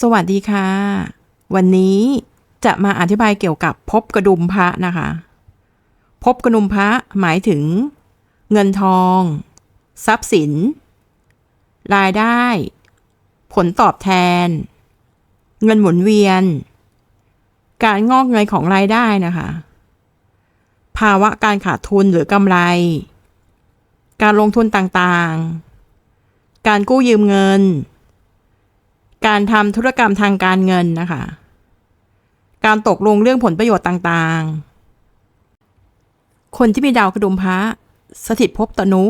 สวัสดีค่ะ วันนี้จะมาอธิบายเกี่ยวกับภพกระดุมพระนะคะภพกระดุมพระหมายถึง เงินทอง ทรัพย์สิน รายได้ ผลตอบแทน เงินหมุนเวียน การงอกเงยของรายได้นะคะ ภาวะการขาดทุนหรือกำไร การลงทุนต่างๆ การกู้ยืมเงิน การทำธุรกรรมทางการเงินนะคะ การตกลงเรื่องผลประโยชน์ต่างๆ คนที่มีดาวกระดุมพระสถิตภพตนุ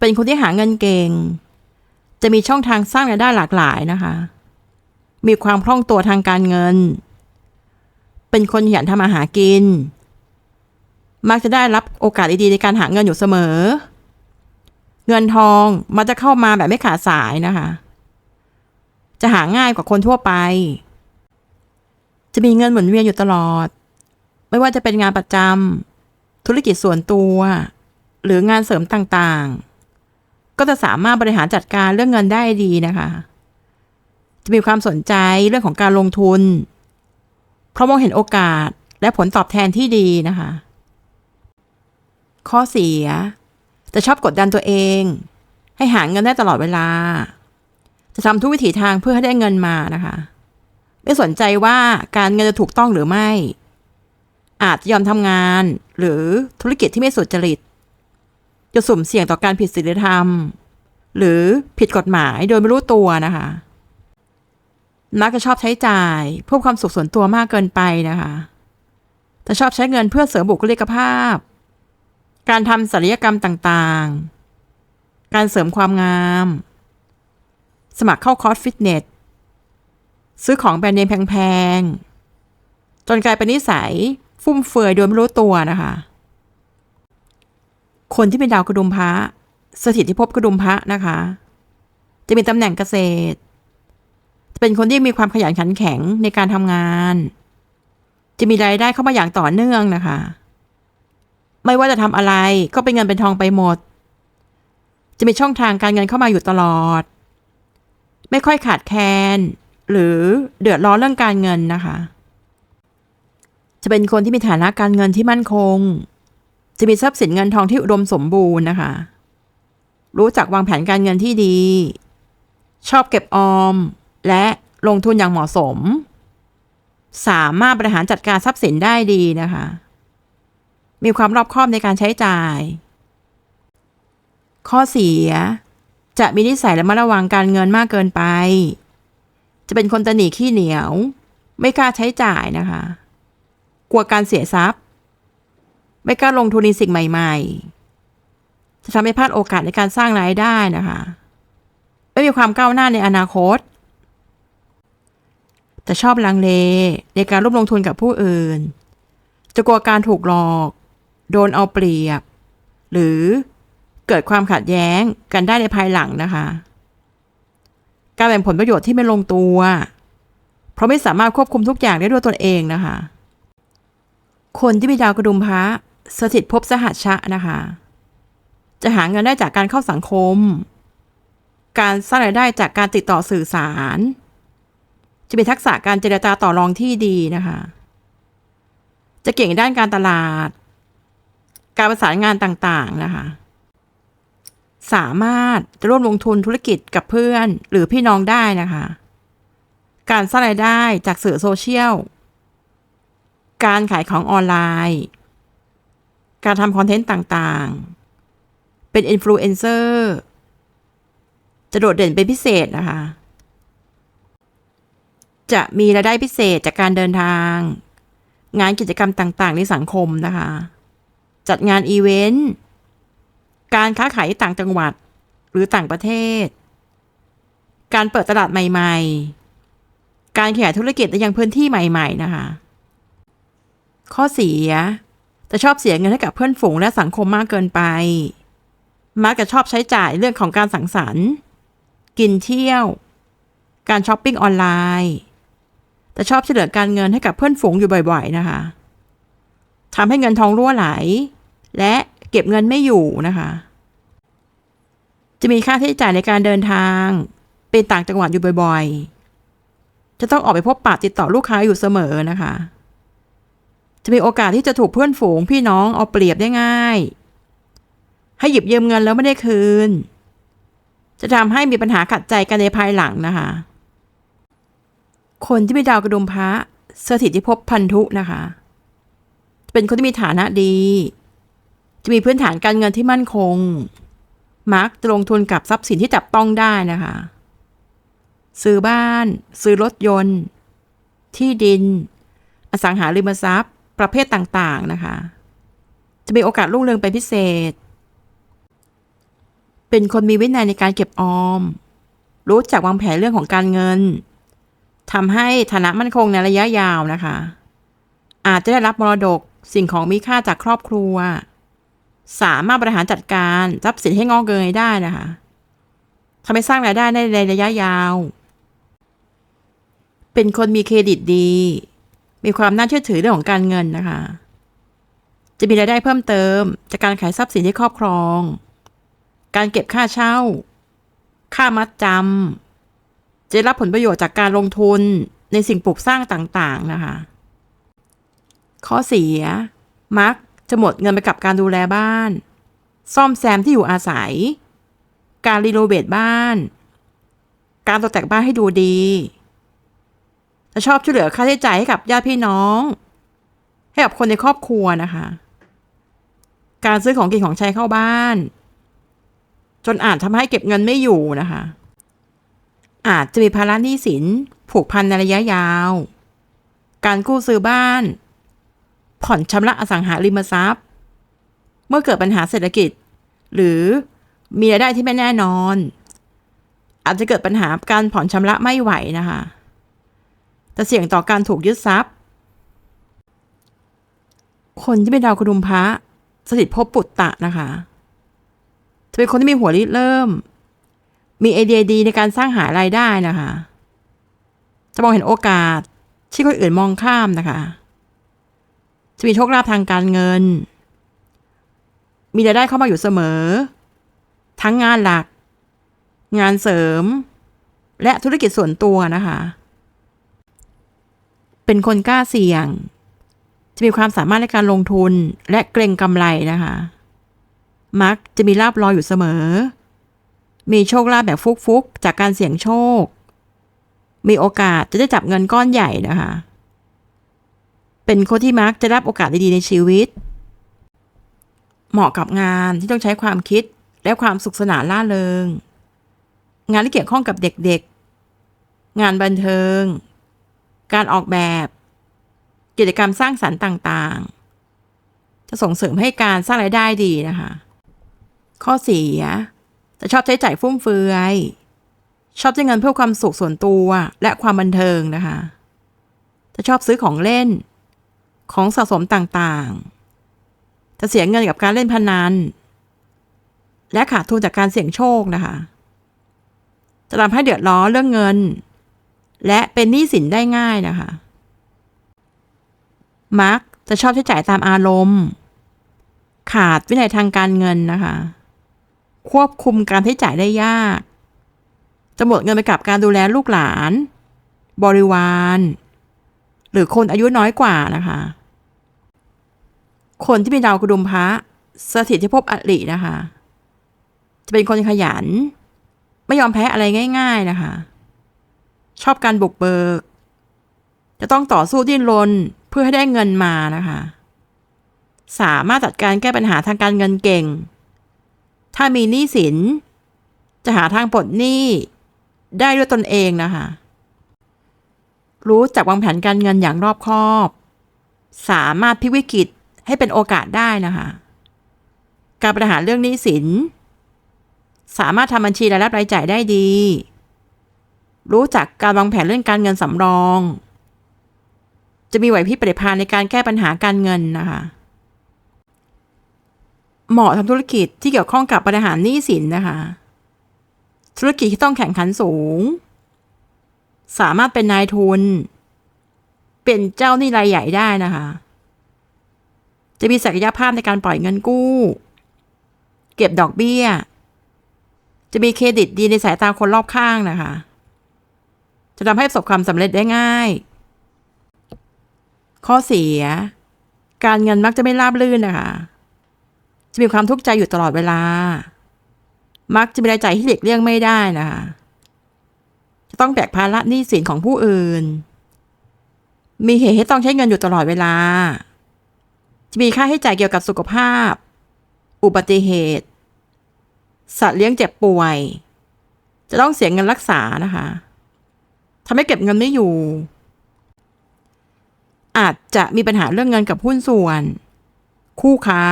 เป็นคนที่หาเงินเก่ง จะมีช่องทางสร้างรายได้หลากหลายนะคะ มีความคล่องตัวทางการเงิน เป็นคนขยันทำมาหากิน มักจะได้รับโอกาสดีๆในการหาเงินอยู่เสมอ เงินทองมันจะเข้ามาแบบไม่ขาดสายนะคะ จะหาง่ายกว่าคนทั่วไป จะมีเงินหมุนเวียนอยู่ตลอด ไม่ว่าจะเป็นงานประจำธุรกิจส่วนตัว หรืองานเสริมต่างๆ ก็จะสามารถบริหารจัดการเรื่องเงินได้ดีนะคะ จะมีความสนใจเรื่องของการลงทุน เพราะมองเห็นโอกาสและผลตอบแทนที่ดีนะคะ ข้อเสีย จะชอบกดดันตัวเอง ให้หาเงินได้ตลอดเวลา จะทำทุกวิถีทางเพื่อให้ได้เงินมานะคะ ไม่สนใจว่าการเงินจะถูกต้องหรือไม่ อาจจะยอมทำงานหรือธุรกิจที่ไม่สุจริต จะสุ่มเสี่ยงต่อการผิดศีลธรรม หรือผิดกฎหมายโดยไม่รู้ตัวนะคะมักจะชอบใช้จ่ายเพื่อความสุขส่วนตัวมากเกินไปนะคะจะชอบใช้เงินเพื่อเสริมบุคลิกภาพ การทำศัลยกรรมต่างๆ การเสริมความงาม สมัครเข้าคอร์สฟิตเนส ซื้อของแบรนด์เนมแพงๆ จนกลายเป็นนิสัย ฟุ่มเฟือยโดยไม่รู้ตัวนะคะ คนที่เป็นดาวกระดุมพระสถิตที่ภพกระดุมพระนะคะ จะมีตำแหน่งเกษตร จะเป็นคนที่มีความขยันขันแข็งในการทำงาน จะมีรายได้เข้ามาอย่างต่อเนื่องนะคะ ไม่ว่าจะทำอะไรก็เป็นเงินเป็นทองไปหมด จะมีช่องทางการเงินเข้ามาอยู่ตลอด ไม่ค่อยขาดแคลนหรือเดือดร้อนเรื่องการเงินนะคะ จะเป็นคนที่มีฐานะการเงินที่มั่นคง จะมีทรัพย์สินเงินทองที่อุดมสมบูรณ์นะคะ รู้จักวางแผนการเงินที่ดี ชอบเก็บออม และลงทุนอย่างเหมาะสม สามารถบริหารจัดการทรัพย์สินได้ดีนะคะ มีความรอบคอบในการใช้จ่าย ข้อเสีย จะมีนิสัยและมัดระวังการเงินมากเกินไป จะเป็นคนตนีขี้เหนียว ไม่กล้าใช้จ่ายนะคะ กลัวการเสียทรัพย์ ไม่กล้าลงทุนในสิ่งใหม่ๆ จะทำให้พลาดโอกาสในการสร้างรายได้นะคะ ไม่มีความก้าวหน้าในอนาคต แต่ชอบลังเลในการร่วมลงทุนกับผู้อื่น จะกลัวการถูกหลอก โดนเอาเปรียบ หรือ เกิดความขัดแย้งกันได้ในภายหลังนะคะ การแบ่งผลประโยชน์ที่ไม่ลงตัว เพราะไม่สามารถควบคุมทุกอย่างได้ด้วยตนเองนะคะ คนที่มีดาวกระดุมพระสถิตภพสหัชชะนะคะ จะหาเงินได้จากการเข้าสังคม การสร้างรายได้จากการติดต่อสื่อสาร จะมีทักษะการเจรจาต่อรองที่ดีนะคะ จะเก่งด้านการตลาด การประสานงานต่างๆนะคะ สามารถร่วมลงทุนธุรกิจกับเพื่อนหรือพี่น้องได้นะคะ การสร้างรายได้จากสื่อโซเชียล การขายของออนไลน์ การทำคอนเทนต์ต่างๆ เป็นอินฟลูเอนเซอร์จะโดดเด่นเป็นพิเศษนะคะ จะมีรายได้พิเศษจากการเดินทาง งานกิจกรรมต่างๆ ในสังคมนะคะ จัดงานอีเวนต์ การค้าขายต่างจังหวัด หรือต่างประเทศ การเปิดตลาดใหม่ ๆ การขยายธุรกิจในยังพื้นที่ใหม่ ๆ นะคะ ข้อเสียจะชอบเสียเงินให้กับเพื่อนฝูงและสังคมมากเกินไป มักจะชอบใช้จ่ายเรื่องของการสังสรรค์ กินเที่ยว การช้อปปิ้งออนไลน์แต่ชอบเฉลือการเงินให้กับเพื่อนฝูงอยู่บ่อย ๆ นะคะทำให้เงินทองรั่วไหล และ เก็บเงินไม่อยู่นะคะ จะมีค่าใช้จ่ายในการเดินทางเป็นต่างจังหวัดอยู่บ่อยๆ จะต้องออกไปพบปะติดต่อลูกค้าอยู่เสมอนะคะ จะมีโอกาสที่จะถูกเพื่อนฝูงพี่น้องเอาเปรียบได้ง่าย ให้หยิบยืมเงินแล้วไม่ได้คืน จะทำให้มีปัญหาขัดใจกันในภายหลังนะคะ คนที่มีดาวกระดุมพระสถิตที่พบพันธุนะคะ เป็นคนที่มีฐานะดี จะมีพื้นฐานการเงินที่มั่นคง มักจะลงทุนกับทรัพย์สินที่จับต้องได้นะคะ ซื้อบ้าน ซื้อรถยนต์ ที่ดิน อสังหาริมทรัพย์ ประเภทต่างๆนะคะ จะมีโอกาสรุ่งเรืองเป็นพิเศษ เป็นคนมีวินัยในการเก็บออม รู้จักวางแผนเรื่องของการเงินทำให้ฐานะมั่นคงในระยะยาวนะคะ อาจจะได้รับมรดกสิ่งของมีค่าจากครอบครัว สามารถบริหารจัดการทรัพย์สินให้งอกเงยได้นะคะทำให้สร้างรายได้ในระยะยาว เป็นคนมีเครดิตดี มีความน่าเชื่อถือเรื่องของการเงินนะคะ จะมีรายได้เพิ่มเติม จากการขายทรัพย์สินที่ครอบครอง การเก็บค่าเช่า ค่ามัดจำจะรับผลประโยชน์จากการลงทุนในสิ่งปลูกสร้างต่างๆนะคะ ข้อเสียมัก จะหมดเงินไปกับการดูแลบ้าน ซ่อมแซมที่อยู่อาศัย การรีโนเวทบ้าน การตกแต่งบ้านให้ดูดี จะชอบช่วยเหลือค่าใช้จ่ายให้กับญาติพี่น้อง ให้กับคนในครอบครัวนะคะ การซื้อของกินของใช้เข้าบ้าน จนอาจทำให้เก็บเงินไม่อยู่นะคะ อาจจะมีภาระหนี้สินผูกพันในระยะยาว การกู้ซื้อบ้าน ผ่อนชำระอสังหาริมทรัพย์ เมื่อเกิดปัญหาเศรษฐกิจ หรือมีรายได้ที่ไม่แน่นอน อาจจะเกิดปัญหาการผ่อนชำระไม่ไหวนะคะจะเสี่ยงต่อการถูกยึดทรัพย์ คนที่เป็นดาวกระดุมพระสถิตภพปุตตะนะคะจะเป็นคนที่มีหัวริเริ่ม มีไอเดียดีในการสร้างหารายได้นะคะ จะมองเห็นโอกาสที่คนอื่นมองข้ามนะคะ จะมีโชคลาภทางการเงิน มีรายได้เข้ามาอยู่เสมอ ทั้งงานหลัก งานเสริม และธุรกิจส่วนตัวนะคะ เป็นคนกล้าเสี่ยง จะมีความสามารถในการลงทุนและเกรงกำไรนะคะ มักจะมีลาบรออยู่เสมอ มีโชคลาภแบบฟุกๆ จากการเสี่ยงโชค มีโอกาสจะได้จับเงินก้อนใหญ่นะคะ เป็นคนที่มักจะรับโอกาสดีๆในชีวิต เหมาะกับงานที่ต้องใช้ความคิดและความสุขสนานล่าเริง งานที่เกี่ยวข้องกับเด็กๆ งานบันเทิง การออกแบบ กิจกรรมสร้างสรรค์ต่างๆ จะส่งเสริมให้การสร้างรายได้ดีนะคะ ข้อเสีย จะชอบใช้จ่ายฟุ่มเฟือย ชอบใช้เงินเพื่อความสุขส่วนตัวและความบันเทิงนะคะ จะชอบซื้อของเล่น ของสะสมต่างๆ จะเสียเงินกับการเล่นพนัน และขาดทุนจากการเสี่ยงโชคนะคะ จะทำให้เดือดร้อนเรื่องเงิน และเป็นหนี้สินได้ง่ายนะคะ มักจะชอบใช้จ่ายตามอารมณ์ ขาดวินัยทางการเงินนะคะ ควบคุมการใช้จ่ายได้ยาก จะหมดเงินไปกับการดูแลลูกหลาน บริวารหรือคนอายุน้อยกว่านะคะ คนที่มีดาวกระดุมพระสถิตที่ภพอรินะคะ จะเป็นคนขยัน ไม่ยอมแพ้อะไรง่าย ๆนะคะ ชอบการบุกเบิก จะต้องต่อสู้ดิ้นรนเพื่อให้ได้เงินมานะคะ สามารถจัดการแก้ปัญหาทางการเงินเก่ง ถ้ามีหนี้สิน จะหาทางปลดหนี้ได้ด้วยตนเองนะคะ รู้จักวางแผนการเงินอย่างรอบคอบ สามารถพลิกวิกฤต ให้เป็นโอกาสได้นะคะ การบริหารเรื่องหนี้สิน สามารถทำบัญชีรายรับรายจ่ายได้ดี รู้จักการวางแผนเรื่องการเงินสำรอง จะมีไหวพริบปฏิภาณในการแก้ปัญหาการเงินนะคะ เหมาะทำธุรกิจที่เกี่ยวข้องกับบริหารหนี้สินนะคะ ธุรกิจที่ต้องแข่งขันสูง สามารถเป็นนายทุน เป็นเจ้าหนี้รายใหญ่ได้นะคะ จะมีศักยภาพในการปล่อยเงินกู้ เก็บดอกเบี้ย จะมีเครดิตดีในสายตาคนรอบข้างนะคะ จะทำให้ประสบความสำเร็จได้ง่าย ข้อเสีย การเงินมักจะไม่ราบรื่นนะคะ จะมีความทุกข์ใจอยู่ตลอดเวลา มักจะมีรายจ่ายที่หลีกเลี่ยงไม่ได้นะคะจะต้องแบกภาระหนี้สินของผู้อื่น มีเหตุให้ต้องใช้เงินอยู่ตลอดเวลา จะมีค่าใช้จ่ายเกี่ยวกับสุขภาพ อุบัติเหตุ สัตว์เลี้ยงเจ็บป่วย จะต้องเสียเงินรักษานะคะทำให้เก็บเงินไม่อยู่ อาจจะมีปัญหาเรื่องเงินกับหุ้นส่วน คู่ค้า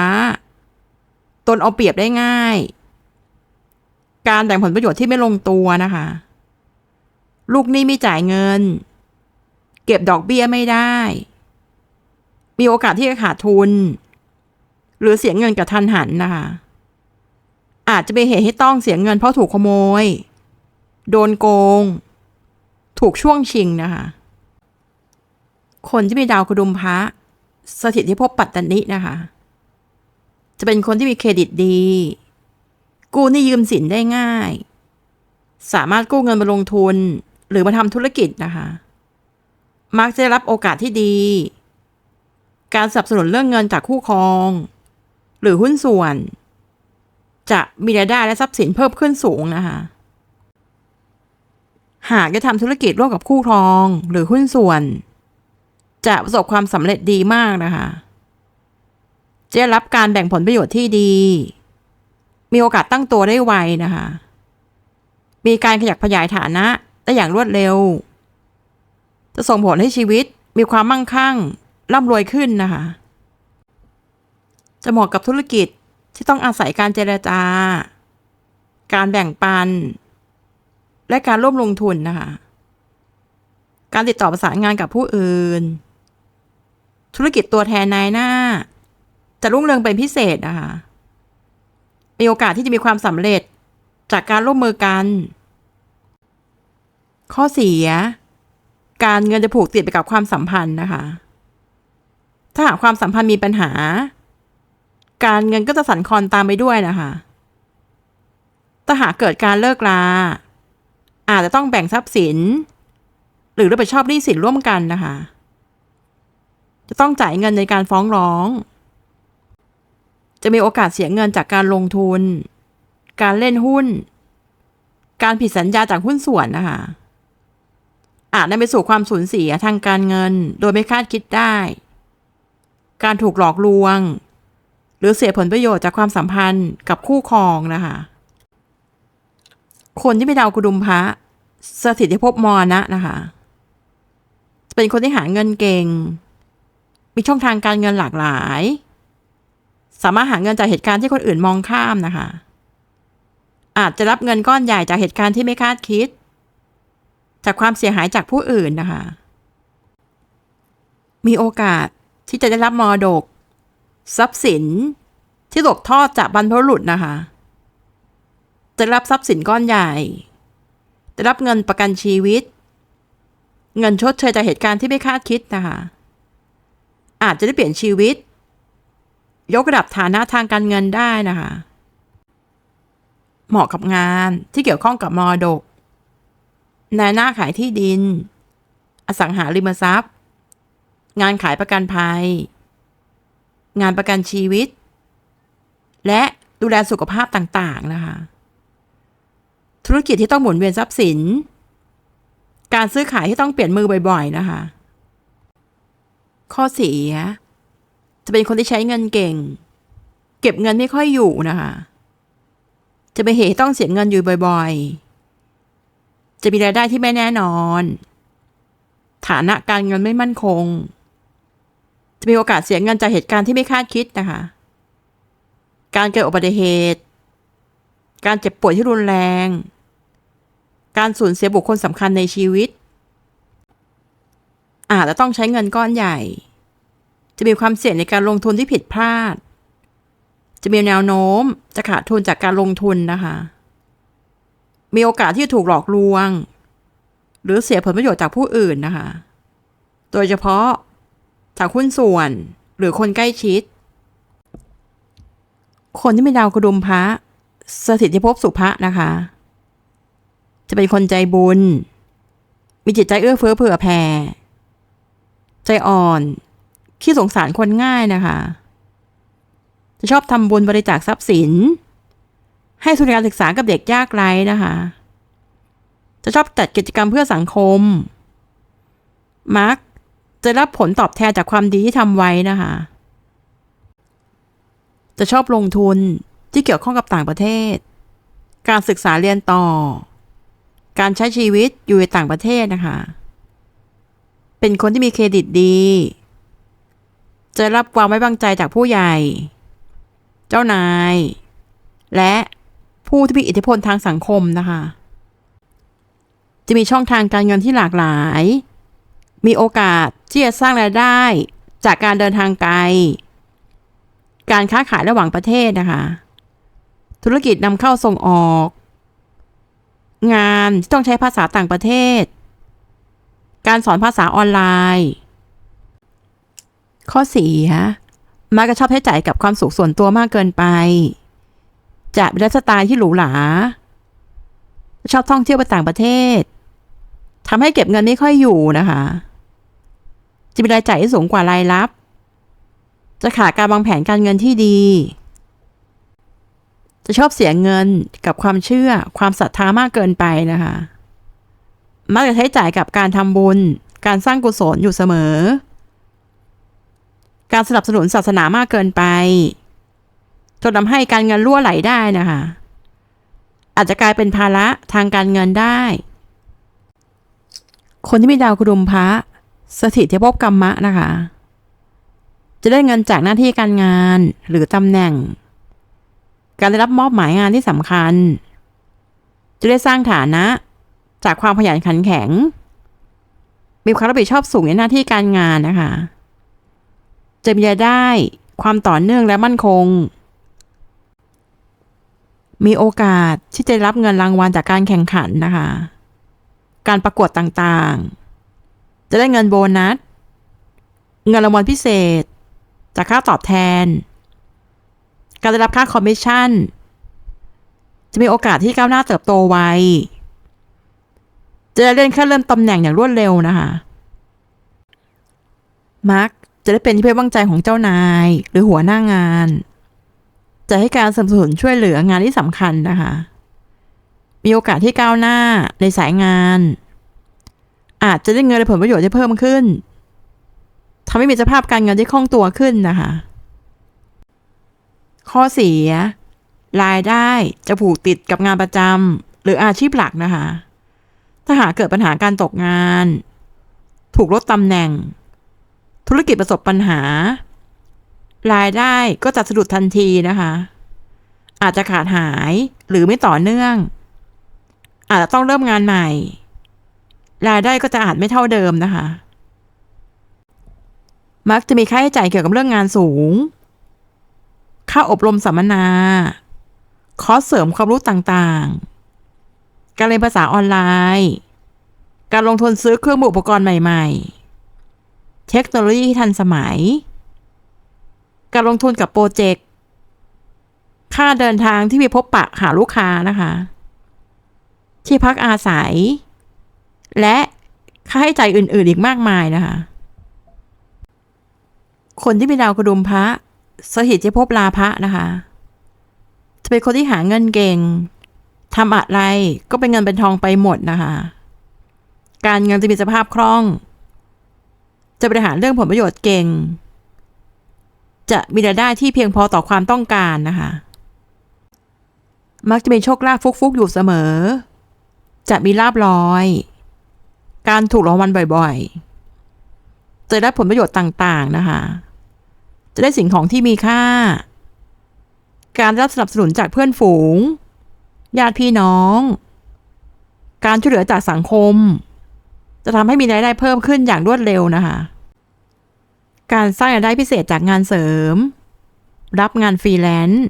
ตนเอาเปรียบได้ง่าย การแบ่งผลประโยชน์ที่ไม่ลงตัวนะคะ ลูกหนี้ไม่จ่ายเงิน เก็บดอกเบี้ยไม่ได้ มีโอกาสที่จะขาดทุน หรือเสียเงินกับทันหันนะคะ อาจจะเป็นเหตุให้ต้องเสียเงินเพราะถูกขโมย โดนโกง ถูกช่วงชิงนะคะ คนที่มีดาวกุดุมพระสถิตที่ภพปัตตนินะคะ จะเป็นคนที่มีเครดิตดี กู้นี้ยืมสินได้ง่าย สามารถกู้เงินมาลงทุนหรือมาทำธุรกิจนะคะ มักจะได้รับโอกาสที่ดี การสนับสนุนเรื่องเงินจากคู่ครอง หรือหุ้นส่วน จะมีรายได้และทรัพย์สินเพิ่มขึ้นสูงนะคะ หากจะทำธุรกิจร่วมกับคู่ครองหรือหุ้นส่วน จะประสบความสำเร็จดีมากนะคะจะได้รับการแบ่งผลประโยชน์ที่ดี มีโอกาสตั้งตัวได้ไวนะคะ มีการขยับขยายฐานะได้อย่างรวดเร็ว จะส่งผลให้ชีวิตมีความมั่งคั่ง ร่ำรวยขึ้นนะคะ จะเหมาะกับธุรกิจที่ต้องอาศัยการเจรจา การแบ่งปัน และการร่วมลงทุนนะคะ การติดต่อประสานงานกับผู้อื่น ธุรกิจตัวแทนนายหน้า จะรุ่งเรืองเป็นพิเศษนะคะ มีโอกาสที่จะมีความสำเร็จจากการร่วมมือกัน ข้อเสีย การเงินจะผูกติดไปกับความสัมพันธ์นะคะ ถ้าหากความสัมพันธ์มีปัญหา การเงินก็จะสั่นคลอนตามไปด้วยนะคะถ้าหากเกิดการเลิกลาอาจจะต้องแบ่งทรัพย์สิน หรือรับผิดชอบหนี้สินร่วมกันนะคะ จะต้องจ่ายเงินในการฟ้องร้อง จะมีโอกาสเสียเงินจากการลงทุน การเล่นหุ้น การผิดสัญญาจากหุ้นส่วนนะคะอาจนำไปสู่ความสูญเสียทางการเงิน โดยไม่คาดคิดได้ การถูกหลอกลวง หรือเสียผลประโยชน์จากความสัมพันธ์กับคู่ครองนะคะ คนที่ไม่ดาวกุดุมพระสถิติภพมรณะนะคะจะเป็นคนที่หาเงินเก่ง มีช่องทางการเงินหลากหลาย สามารถหาเงินจากเหตุการณ์ที่คนอื่นมองข้ามนะคะ อาจจะรับเงินก้อนใหญ่จากเหตุการณ์ที่ไม่คาดคิด จากความเสียหายจากผู้อื่นนะคะ มีโอกาส ที่จะได้รับมรดก ทรัพย์สินที่ตกทอดจากบรรพบุรุษนะคะ จะรับทรัพย์สินก้อนใหญ่ จะรับเงินประกันชีวิต เงินชดเชยจากเหตุการณ์ที่ไม่คาดคิดนะคะ อาจจะได้เปลี่ยนชีวิต ยกระดับฐานะทางการเงินได้นะคะ เหมาะกับงานที่เกี่ยวข้องกับมรดกนายหน้าขายที่ดิน อสังหาริมทรัพย์ งานขายประกันภัย งานประกันชีวิต และดูแลสุขภาพต่างๆ นะคะ ธุรกิจที่ต้องหมุนเวียนทรัพย์สิน การซื้อขายที่ต้องเปลี่ยนมือบ่อย ๆ นะคะ ข้อเสีย จะเป็นคนที่ใช้เงินเก่ง เก็บเงินไม่ค่อยอยู่นะคะ จะเป็นเหตุต้องเสียเงินอยู่บ่อย ๆ จะมีรายได้ที่ไม่แน่นอน ฐานะการเงินไม่มั่นคง จะมีโอกาสเสียเงินจากเหตุการณ์ที่ไม่คาดคิดนะคะ การเกิดอุบัติเหตุ การเจ็บป่วยที่รุนแรง การสูญเสียบุคคลสำคัญในชีวิต อาจจะต้องใช้เงินก้อนใหญ่ จะมีความเสี่ยงในการลงทุนที่ผิดพลาด จะมีแนวโน้มจะขาดทุนจากการลงทุนนะคะ มีโอกาสที่จะถูกหลอกลวง หรือเสียผลประโยชน์จากผู้อื่นนะคะ โดยเฉพาะ จากหุ้นส่วน หรือคนใกล้ชิด คนที่มีดาวกระดุมพระสถิตที่ภพสุภะนะคะ จะเป็นคนใจบุญมีมีจิตใจเอื้อเฟื้อเผื่อแผ่ ใจอ่อน ขี้สงสารคนง่ายนะคะ จะชอบทำบุญบริจาคทรัพย์สิน ให้ทุนการศึกษากับเด็กยากไร้นะคะ จะชอบจัดกิจกรรมเพื่อสังคม มัก จะรับผลตอบแทนจากความดีที่ทำไว้นะคะ จะชอบลงทุนที่เกี่ยวข้องกับต่างประเทศ การศึกษาเรียนต่อ การใช้ชีวิตอยู่ในต่างประเทศนะคะ เป็นคนที่มีเครดิตดี จะรับความไว้วางใจจากผู้ใหญ่ เจ้านาย และผู้ที่มีอิทธิพลทางสังคมนะคะ จะมีช่องทางการเงินที่หลากหลาย มีโอกาส ที่จะสร้างรายได้จากการเดินทางไกล การค้าขายระหว่างประเทศนะคะ ธุรกิจนำเข้าส่งออก งานที่ต้องใช้ภาษาต่างประเทศ การสอนภาษาออนไลน์ ข้อสียมักจะชอบใช้จ่ายกับความสุขส่วนตัวมากเกินไป จะเป็นไลฟ์สไตล์ที่หรูหรา ชอบท่องเที่ยวไปต่างประเทศทำให้เก็บเงินไม่ค่อยอยู่นะคะ จะมีรายจ่ายที่สูงกว่ารายรับ จะขาดการวางแผนการเงินที่ดี จะชอบเสียเงินกับความเชื่อความศรัทธามากเกินไปนะคะมักจะใช้จ่ายกับการทำบุญ การสร้างกุศลอยู่เสมอ การสนับสนุนศาสนามากเกินไปจนทำให้การเงินรั่วไหลได้นะคะ อาจจะกลายเป็นภาระทางการเงินได้ คนที่มีดาวกุดุมพระ สถิตที่ภพกรรมะนะคะ จะได้เงินจากหน้าที่การงานหรือตำแหน่ง การได้รับมอบหมายงานที่สำคัญ จะได้สร้างฐานะ จากความขยันขันแข็ง มีความรับผิดชอบสูงในหน้าที่การงานนะคะ จะมีรายได้ความต่อเนื่องและมั่นคง มีโอกาสที่จะรับเงินรางวัลจากการแข่งขันนะคะ การประกวดต่างๆ จะได้เงินโบนัส เงินรางวัลพิเศษ จากค่าตอบแทน การได้รับค่าคอมมิชชั่น จะมีโอกาสที่ก้าวหน้าเติบโตไว จะได้เลื่อนขั้นเลื่อนตำแหน่งอย่างรวดเร็วนะคะมักจะได้เป็นที่เพื่อวางใจของเจ้านาย หรือหัวหน้างาน จะให้การสนับสนุนช่วยเหลืองานที่สำคัญนะคะ มีโอกาสที่ก้าวหน้าในสายงาน อาจจะได้เงินและผลประโยชน์ที่เพิ่มขึ้นทำให้มีสภาพการเงินที่คล่องตัวขึ้นนะคะ ข้อเสีย รายได้จะผูกติดกับงานประจำหรืออาชีพหลักนะคะ ถ้าหากเกิดปัญหาการตกงาน ถูกลดตำแหน่ง ธุรกิจประสบปัญหา รายได้ก็จะสะดุดทันทีนะคะ อาจจะขาดหายหรือไม่ต่อเนื่อง อาจจะต้องเริ่มงานใหม่ รายได้ก็จะอาจไม่เท่าเดิมนะคะ มักจะมีค่าใช้จ่ายเกี่ยวกับเรื่องงานสูง ค่าอบรมสัมมนา คอร์สเสริมความรู้ต่างๆ การเรียนภาษาออนไลน์ การลงทุนซื้อเครื่องมืออุปกรณ์ใหม่ๆ เทคโนโลยีที่ทันสมัย การลงทุนกับโปรเจกต์ ค่าเดินทางที่มีพบปะหาลูกค้านะคะ ที่พักอาศัย และค่าใช้จ่ายอื่น ๆ อีกมากมายนะคะ คนที่มีดาวกระดุมพระสถิตที่ภพลาภะนะคะ จะเป็นคนที่หาเงินเก่งทำอะไรก็เป็นเงินเป็นทองไปหมดนะคะ การเงินจะมีสภาพคล่อง จะบริหารเรื่องผลประโยชน์เก่ง จะมีรายได้ที่เพียงพอต่อความต้องการนะคะ มักจะมีโชคลาภฟุกๆอยู่เสมอ จะมีลาบลอย การถูกรางวัลบ่อยๆ จะได้ผลประโยชน์ต่างๆนะคะ จะได้สิ่งของที่มีค่า การรับสนับสนุนจากเพื่อนฝูง ญาติพี่น้อง การช่วยเหลือจากสังคม จะทำให้มีรายได้เพิ่มขึ้นอย่างรวดเร็วนะคะ การสร้างรายได้พิเศษจากงานเสริม รับงานฟรีแลนซ์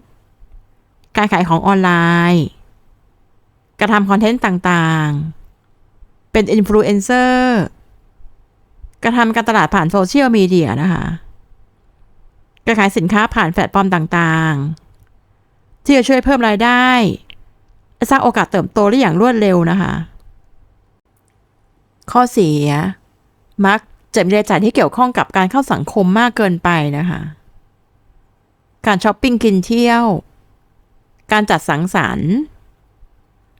การขายของออนไลน์ การทำคอนเทนต์ต่างๆ เป็นอินฟลูเอนเซอร์การทำการตลาดผ่านโซเชียลมีเดียนะคะการขายสินค้าผ่านแพลตฟอร์มต่างๆ ที่จะช่วยเพิ่มรายได้ สร้างโอกาสเติบโตได้อย่างรวดเร็วนะคะ ข้อเสีย มักจะมีรายจ่ายที่เกี่ยวข้องกับการเข้าสังคมมากเกินไปนะคะ การช้อปปิ้งกินเที่ยว การจัดสังสรรค์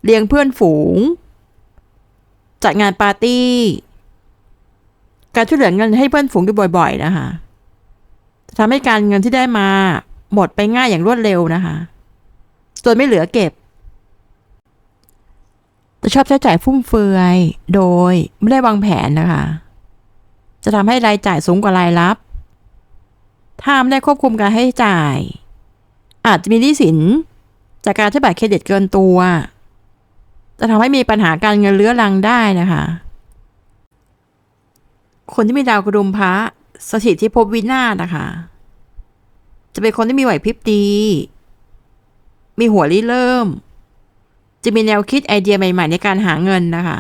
เลี้ยงเพื่อนฝูง จัดงานปาร์ตี้ การช่วยเหลือเงินให้เพื่อนฝูงอยู่บ่อยๆนะคะจะทำให้การเงินที่ได้มา หมดไปง่ายอย่างรวดเร็วนะคะจนไม่เหลือเก็บจะชอบใช้จ่ายฟุ่มเฟือย โดยไม่ได้วางแผนนะคะ จะทำให้รายจ่ายสูงกว่ารายรับ ถ้าไม่ได้ควบคุมการให้จ่าย อาจจะมีหนี้สิน จากการใช้บัตรเครดิตเกินตัว จะทำให้มีปัญหาการเงินเรื้อรังได้นะคะ คนที่มีดาวกระดุมพระสถิตที่พบวินาศนะคะ จะเป็นคนที่มีไหวพริบดี มีหัวริเริ่ม จะมีแนวคิดไอเดียใหม่ ๆ ในการหาเงินนะคะ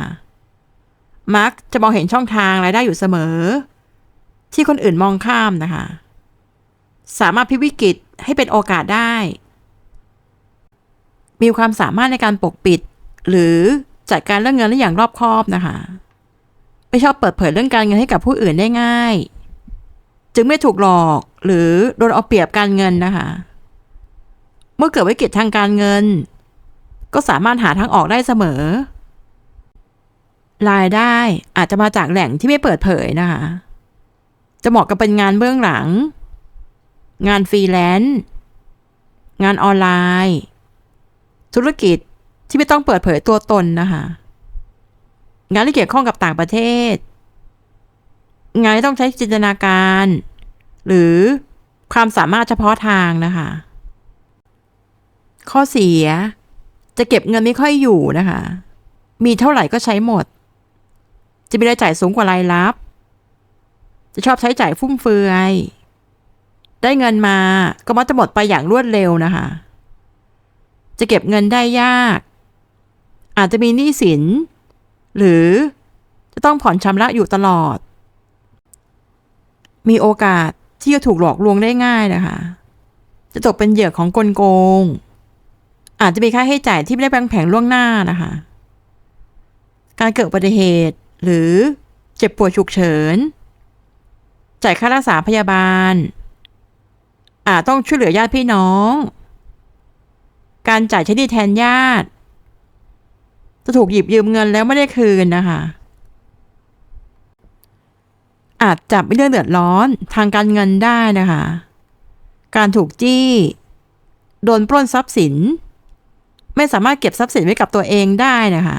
มักจะมองเห็นช่องทางรายได้อยู่เสมอ ที่คนอื่นมองข้ามนะคะ สามารถพลิกวิกฤตให้เป็นโอกาสได้ มีความสามารถในการปกปิด หรือจัดการเรื่องเงินได้อย่างรอบคอบนะคะ ไม่ชอบเปิดเผยเรื่องการเงินให้กับผู้อื่นได้ง่าย จึงไม่ถูกหลอกหรือโดนเอาเปรียบการเงินนะคะ เมื่อเกิดวิกฤตทางการเงิน ก็สามารถหาทางออกได้เสมอ รายได้อาจจะมาจากแหล่งที่ไม่เปิดเผยนะคะ จะเหมาะกับเป็นงานเบื้องหลัง งานฟรีแลนซ์งานออนไลน์ ธุรกิจ ที่ไม่ต้องเปิดเผยตัวตนนะคะ งานที่เกี่ยวข้องกับต่างประเทศ งานที่ต้องใช้จินตนาการ หรือความสามารถเฉพาะทางนะคะ ข้อเสีย จะเก็บเงินไม่ค่อยอยู่นะคะ มีเท่าไหร่ก็ใช้หมด จะมีรายจ่ายสูงกว่ารายรับ จะชอบใช้จ่ายฟุ่มเฟือย ได้เงินมาก็มักจะหมดไปอย่างรวดเร็วนะคะ จะเก็บเงินได้ยาก อาจจะมีหนี้สิน หรือจะต้องผ่อนชำระอยู่ตลอด มีโอกาสที่จะถูกหลอกลวงได้ง่ายนะคะ จะตกเป็นเหยื่อของกลโกง อาจจะมีค่าให้จ่ายที่ไม่ได้แบงแผงล่วงหน้านะคะ การเกิดอุบัติเหตุหรือเจ็บป่วยฉุกเฉิน จ่ายค่ารักษาพยาบาล อาจต้องช่วยเหลือญาติพี่น้อง การจ่ายใช้หนี้แทนญาติ จะถูกหยิบยืมเงินแล้วไม่ได้คืนนะคะ อาจจับไม่เรื่องเดือดร้อนทางการเงินได้นะคะ การถูกจี้ โดนปล้นทรัพย์สิน ไม่สามารถเก็บทรัพย์สินไว้กับตัวเองได้นะคะ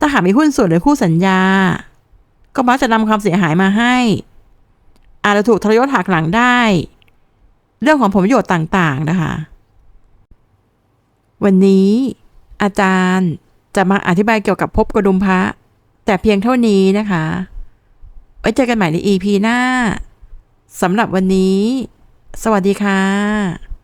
ถ้าหากมีหุ้นส่วนหรือคู่สัญญา ก็มักจะนำความเสียหายมาให้ อาจจะถูกทรยศหักหลังได้ เรื่องของผลประโยชน์ต่างๆนะคะ วันนี้ อาจารย์จะมาอธิบายเกี่ยวกับภพกระดุมพระ แต่เพียงเท่านี้นะคะ ไว้เจอกันใหม่ใน EP หน้าสำหรับวันนี้ สวัสดีค่ะ